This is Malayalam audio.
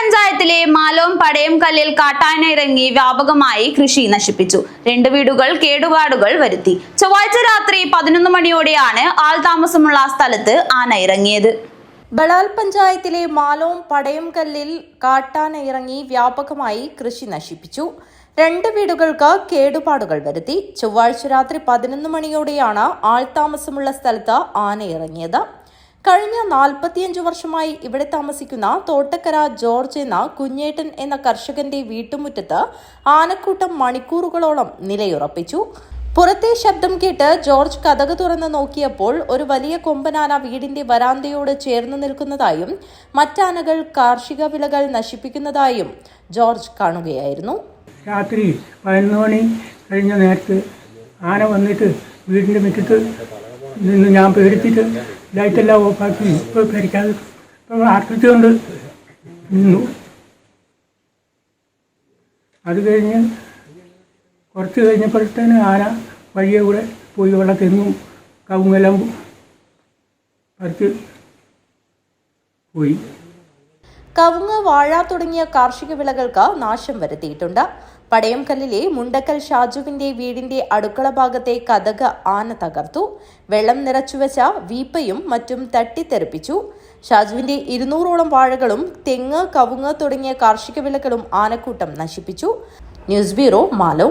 പഞ്ചായത്തിലെ മാലോം പടയം കല്ലിൽ കാട്ടാന ഇറങ്ങി വ്യാപകമായി കൃഷി നശിപ്പിച്ചു. രണ്ട് വീടുകൾ കേടുപാടുകൾ വരുത്തി. ചൊവ്വാഴ്ച രാത്രി പതിനൊന്ന് മണിയോടെയാണ് ആൾ താമസമുള്ള സ്ഥലത്ത് ആന ഇറങ്ങിയത്. ബളാൽ പഞ്ചായത്തിലെ മാലോം പടയംകല്ലിൽ കാട്ടാന ഇറങ്ങി വ്യാപകമായി കൃഷി നശിപ്പിച്ചു. രണ്ട് വീടുകൾക്ക് കേടുപാടുകൾ വരുത്തി. ചൊവ്വാഴ്ച രാത്രി പതിനൊന്ന് മണിയോടെയാണ് ആൾതാമസമുള്ള സ്ഥലത്ത് ആന ഇറങ്ങിയത്. കഴിഞ്ഞ നാൽപ്പത്തിയഞ്ചു വർഷമായി ഇവിടെ താമസിക്കുന്ന തോട്ടക്കര ജോർജ് എന്ന കുഞ്ഞേട്ടൻ എന്ന കർഷകന്റെ വീട്ടുമുറ്റത്ത് ആനക്കൂട്ടം മണിക്കൂറുകളോളം നിലയുറപ്പിച്ചു. പുറത്തെ ശബ്ദം കേട്ട് ജോർജ് കഥക് തുറന്ന് നോക്കിയപ്പോൾ ഒരു വലിയ കൊമ്പനാന വീടിന്റെ വരാന്തയോട് ചേർന്ന് നിൽക്കുന്നതായും മറ്റാനകൾ കാർഷിക വിളകൾ നശിപ്പിക്കുന്നതായും ജോർജ് കാണുകയായിരുന്നു. രാത്രി പതിനൊന്ന് മണി കഴിഞ്ഞ നേരത്ത് ആന വന്നിട്ട് വീടിന്റെ മുറ്റത്ത് നിന്ന് ഞാൻ പേടിച്ചിട്ട് ലൈറ്റെല്ലാം ഓഫാക്കി ഇപ്പോൾ പേടിക്കാതെ ഇപ്പോൾ ആർപ്പിച്ചുകൊണ്ട് നിന്നു. അത് കഴിഞ്ഞ് കുറച്ച് കഴിഞ്ഞപ്പോഴത്തേന് ആന വഴിയെ കൂടെ പോയി വെള്ളം തെങ്ങും കവുങ്ങെല്ലാം പറിച്ച് പോയി. കവുങ്ങ് വാഴ തുടങ്ങിയ കാർഷിക വിളകൾക്ക് നാശം വരുത്തിയിട്ടുണ്ട്. പടയംകല്ലിലെ മുണ്ടക്കൽ ഷാജുവിന്റെ വീടിന്റെ അടുക്കള ഭാഗത്തെ കഥക് ആന തകർത്തു. വെള്ളം നിറച്ചുവെച്ച വീപ്പയും മറ്റും തട്ടിത്തെറിപ്പിച്ചു. ഷാജുവിന്റെ ഇരുന്നൂറോളം വാഴകളും തെങ്ങ് കവുങ്ങ് തുടങ്ങിയ കാർഷിക വിളകളും ആനക്കൂട്ടം നശിപ്പിച്ചു. News bureau Malo